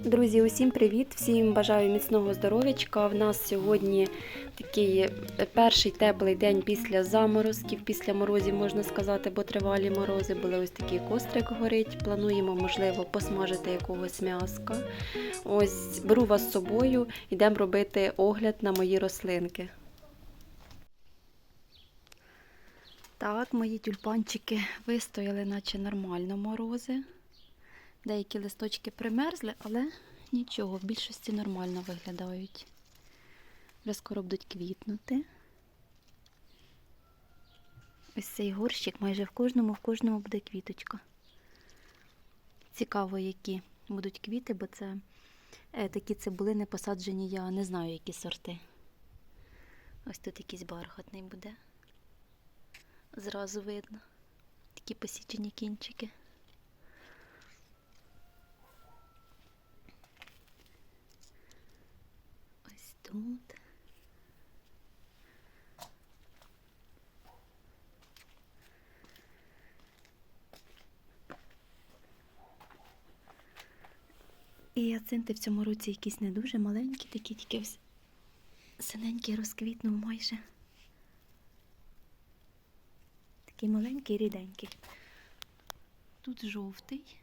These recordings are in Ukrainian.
Друзі, усім привіт! Всім бажаю міцного здоров'ячка. В нас сьогодні такий е, перший теплий день після заморозків, після морозів, можна сказати, бо тривалі морози були ось такий кострик горить. Плануємо, можливо, посмажити якогось м'яска. Ось беру вас з собою, йдемо робити огляд на мої рослинки. Так, мої тюльпанчики вистояли, наче нормально морози. Деякі листочки примерзли, але нічого, в більшості нормально виглядають. Вже скоро будуть квітнути. Ось цей горщик майже в кожному, в кожному буде квіточка. Цікаво, які будуть квіти, бо це е, такі цибулини посаджені, я не знаю, які сорти. Ось тут якийсь бархатний буде. Зразу видно. Такі посічені кінчики. Ось тут. І яцинти в цьому році якісь не дуже маленькі, такі тільки ось синенький розквітнув майже. Такий маленький, ріденький. Тут жовтий.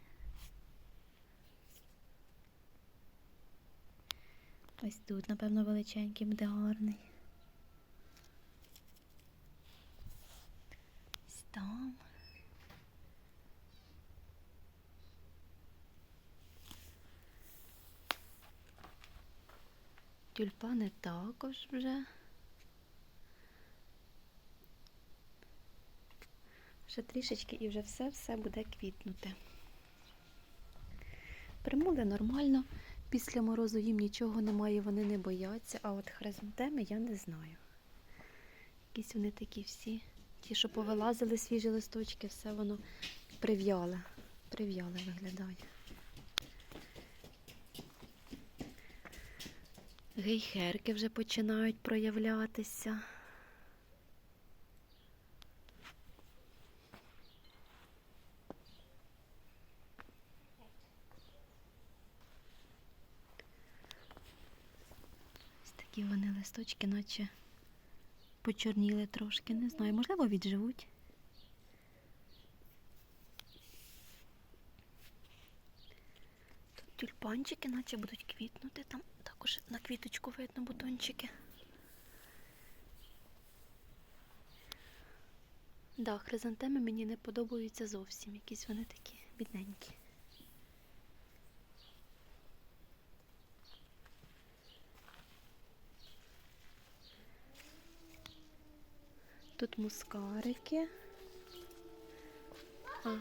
Ось тут, напевно, величенький буде гарний. Ось там. Тюльпани також вже. Ще трішечки і вже все-все буде квітнути. Примули нормально. Після морозу їм нічого немає, вони не бояться, а от хризантеми я не знаю. Якісь вони такі всі. Ті, що повилазили свіжі листочки, все воно прив'яле. Прив'яле виглядає. Гейхерки вже починають проявлятися. Ось такі вони листочки, наче почорніли трошки. Не знаю, можливо, відживуть. Тут тюльпанчики, наче будуть квітнути. Там також на квіточку видно бутончики. Да, хризантеми мені не подобаються зовсім. Якісь вони такі бідненькі. Тут мускарики. А.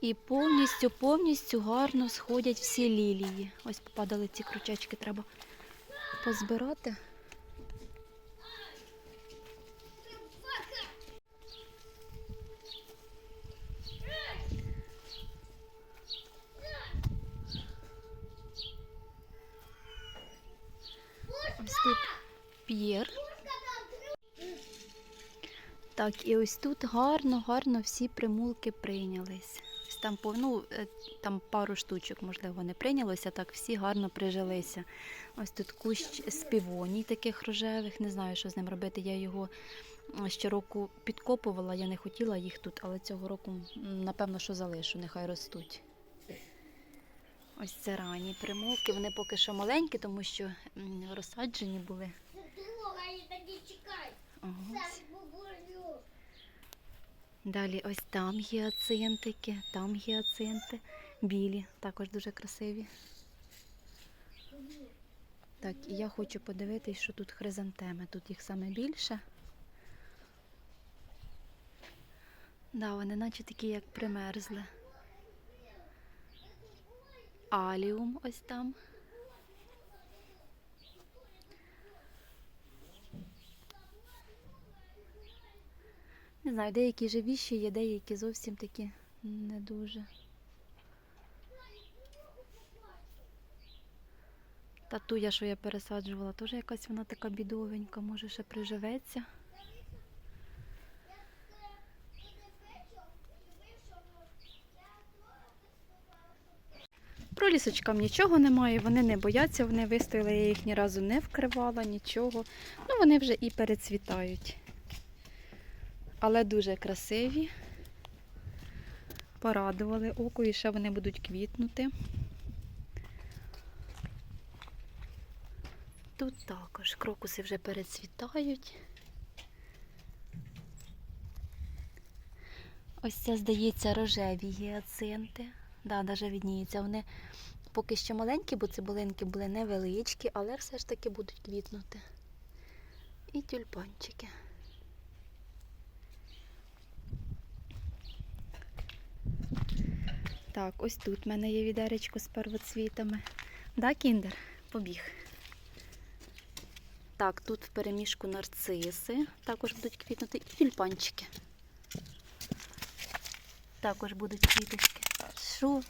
І повністю, повністю гарно сходять всі лілії. Ось попадали ці крючечки, треба позбирати. Ось тут п'єр. Так, і ось тут гарно, гарно всі примулки прийнялись. Ось там, ну, е, там пару штучок, можливо, не прийнялося, так всі гарно прижилися. Ось тут кущ співоній таких рожевих, не знаю, що з ним робити. Я його щороку підкопувала, я не хотіла їх тут, але цього року, напевно, що залишу, нехай ростуть. Ось це ранні примулки. Вони поки що маленькі, тому що розсаджені були. Ось. Далі ось там гіацинтики, там гіацинти, білі, також дуже красиві. Так, і я хочу подивитись, що тут хризантеми. Тут їх саме більше. Да, вони наче такі, як примерзли. Аліум ось там. Не знаю, деякі живіші є, деякі зовсім такі не дуже. Та туя, що я пересаджувала, теж якась вона така бідовенька, може ще приживеться. Пролісочкам нічого немає, вони не бояться, вони вистояли, я їх ні разу не вкривала, нічого. Ну, вони вже і перецвітають. Але дуже красиві. Порадували око і ще вони будуть квітнути. Тут також крокуси вже перецвітають. Ось це, здається, рожеві гіацинти. Да, навіть відніються. Вони поки що маленькі, бо цибулинки були невеличкі, але все ж таки будуть квітнути. І тюльпанчики. Так, ось тут в мене є відеречко з первоцвітами. Да, кіндер? Побіг. Так, тут в переміжку нарциси також будуть квітнути і тюльпанчики. Також будуть квіточки. Що?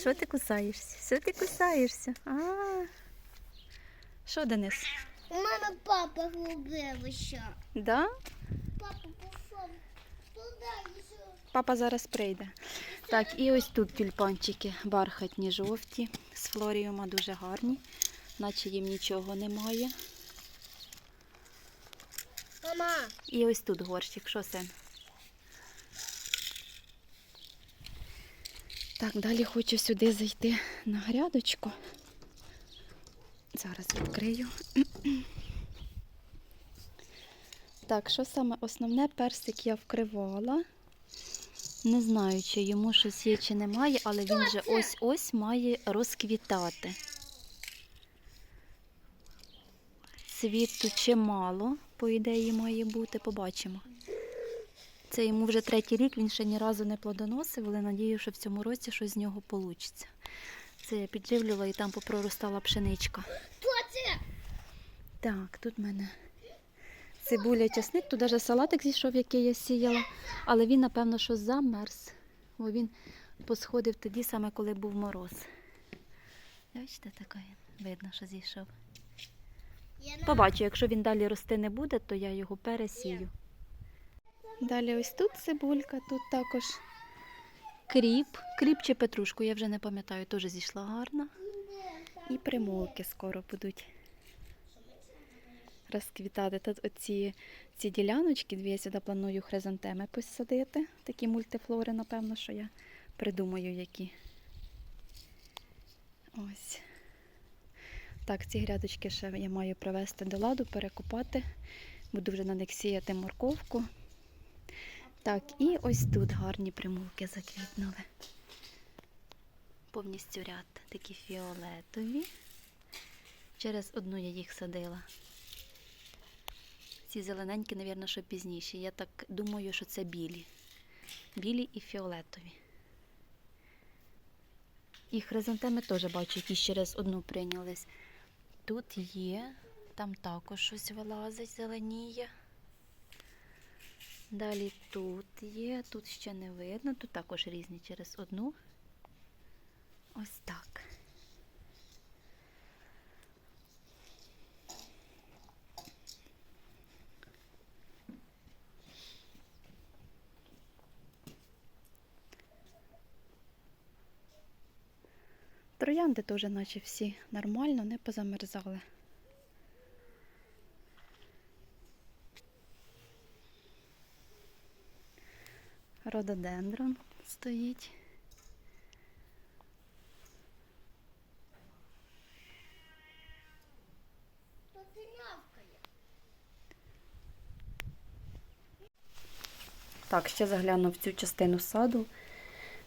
Що ти кусаєшся? Що ти кусаєшся? А. Що, Денис? У мене папа губив ще. Да? Папа пішов туди і? Папа зараз прийде. Так, і ось тут тюльпанчики бархатні жовті з флоріума дуже гарні, наче їм нічого немає. Мама, І ось тут горщик, що син? Так, далі хочу сюди зайти на грядочку. Зараз відкрию. Так, що саме основне, персик я вкривала. Не знаю, чи йому щось є, чи немає, але він вже ось-ось має розквітати. Світу чимало, по ідеї, має бути, побачимо. Це йому вже третій рік, він ще ні разу не плодоносив, але надію, що в цьому році щось з нього вийде. Це я підживлювала і там попроростала пшеничка. хто це? Так, тут в мене цибуля, часник, тут навіть салатик зійшов, який я сіяла, але він, напевно, що замерз, бо він посходив тоді саме, коли був мороз. Бачите, така видно, що зійшов. Побачу, якщо він далі рости не буде, то я його пересію. Далі ось тут цибулька, тут також кріп. Кріп чи петрушку, я вже не пам'ятаю, теж зійшла гарно. І примулки скоро будуть розквітати. Тут оці ці діляночки, дві я сюди планую хризантеми посадити. Такі мультифлори, напевно, що я придумаю, які. Ось. Так, ці грядочки ще я маю привести до ладу, перекопати. Буду вже на них сіяти морковку. Так, і ось тут гарні примулки заквітнули. Повністю ряд такі фіолетові. Через одну я їх садила. Ці зелененькі, мабуть, що пізніші. Я так думаю, що це білі. Білі і фіолетові. І хризантеми теж бачу, які через одну прийнялись. Тут є, там також щось вилазить, зеленіє. Далі тут є, тут ще не видно, тут також різні через одну. Ось так. Троянди теж, наче всі нормально, не позамерзали. Рододендрон стоїть. Так, ще загляну в цю частину саду.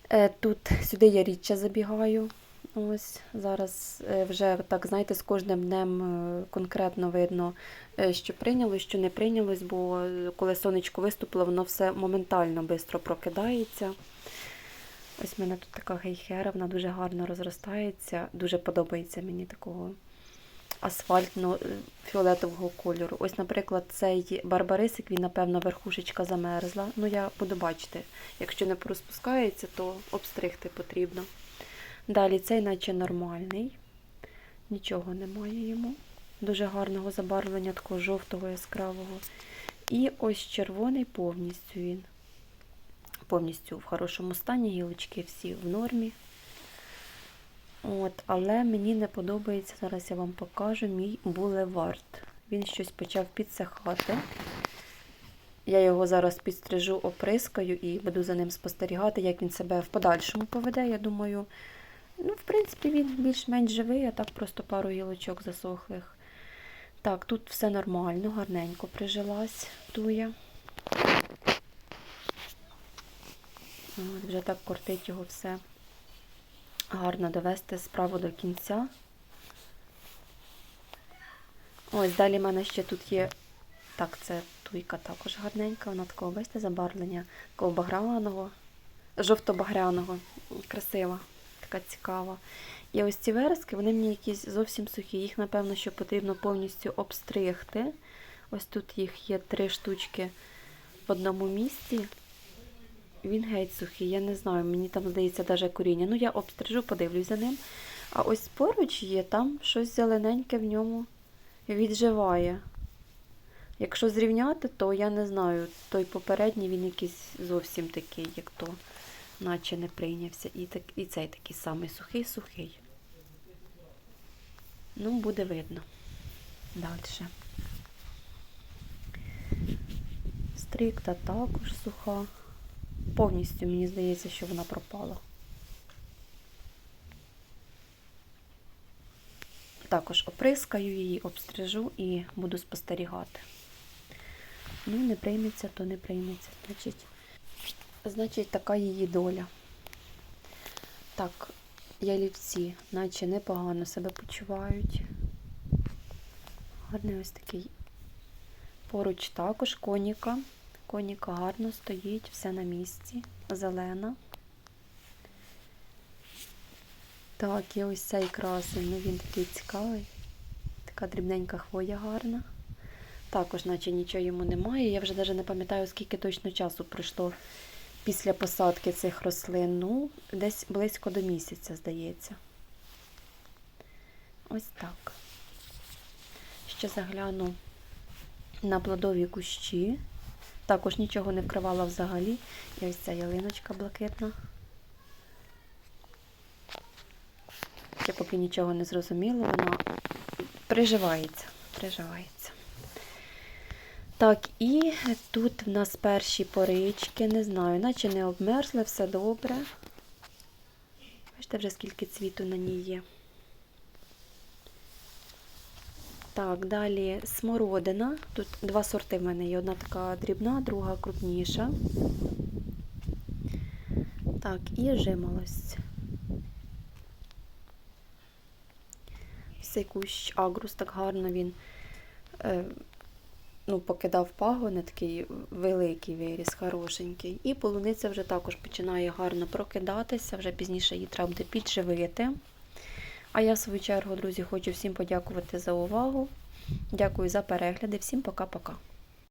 Е, Тут сюди я рідше забігаю. Ось зараз е, вже так, знаєте, з кожним днем е, конкретно видно, е, що прийнялось, що не прийнялось, бо коли сонечко виступило, воно все моментально швидко прокидається. Ось в мене тут така гейхера, вона дуже гарно розростається. Дуже подобається мені такого асфальтно-фіолетового кольору. Ось, наприклад, цей барбарисик, він, напевно, верхушечка замерзла. Ну, я буду бачити. Якщо не порозпускається, то обстригти потрібно. Далі цей наче нормальний. Нічого немає йому. Дуже гарного забарвлення, такого жовтого яскравого. І ось червоний повністю він. Повністю в хорошому стані, гілочки всі в нормі. От, але мені не подобається, зараз я вам покажу мій булевард. Він щось почав підсихати. Я його зараз підстрижу, оприскаю і буду за ним спостерігати, як він себе в подальшому поведе. Я думаю, ну, в принципі, він більш-менш живий, а так просто пару гілочок засохлих. Так, тут все нормально, гарненько прижилась туя. От, вже так кортить його все гарно довести справу до кінця. Ось далі в мене ще тут є. Так, це туйка також гарненька, вона такого, бачите, забарвлення такого багряного, жовто-багряного, красива, така цікава. І ось ці верески, вони мені якісь зовсім сухі. Їх, напевно, що потрібно повністю обстригти. Ось тут їх є три штучки в одному місці. Він геть сухий, я не знаю, мені там здається навіть коріння. Ну, я обстрижу, подивлюсь за ним. А ось поруч є, там щось зелененьке в ньому відживає. Якщо зрівняти, то я не знаю, той попередній він якийсь зовсім такий, як то, наче не прийнявся. І, так, і цей такий самий сухий-сухий. Ну, буде видно. Далі. Стрикта також суха. Повністю мені здається, що вона пропала. Також оприскаю її, обстрижу і буду спостерігати. Ну, не прийметься, то не прийметься. Значить, значить така її доля. Так, ялівці, наче непогано себе почувають. Гарний ось такий. Поруч також коніка. Коніка гарно стоїть, все на місці, зелена. Так, і ось цей красень, ну він такий цікавий. Така дрібненька хвоя гарна. Також, наче нічого йому немає. Я вже навіть не пам'ятаю, скільки точно часу пройшло після посадки цих рослин. Ну, десь близько до місяця, здається. Ось так. Ще загляну на плодові кущі. Також нічого не вкривала взагалі. І ось ця ялиночка блакитна. Ще поки нічого не зрозуміло, вона приживається. приживається. Так, і тут в нас перші порички, не знаю, наче не обмерзли, все добре. Бачите, вже скільки цвіту на ній є. Так, далі смородина. Тут два сорти в мене є. Одна така дрібна, друга крупніша. Так, і жимолость. Цей кущ агрус так гарно він е, ну, покидав пагони, такий великий виріс, хорошенький. І полуниця вже також починає гарно прокидатися, вже пізніше її треба буде підживити. А я, в свою чергу, друзі, хочу всім подякувати за увагу. Дякую за перегляди. Всім пока-пока.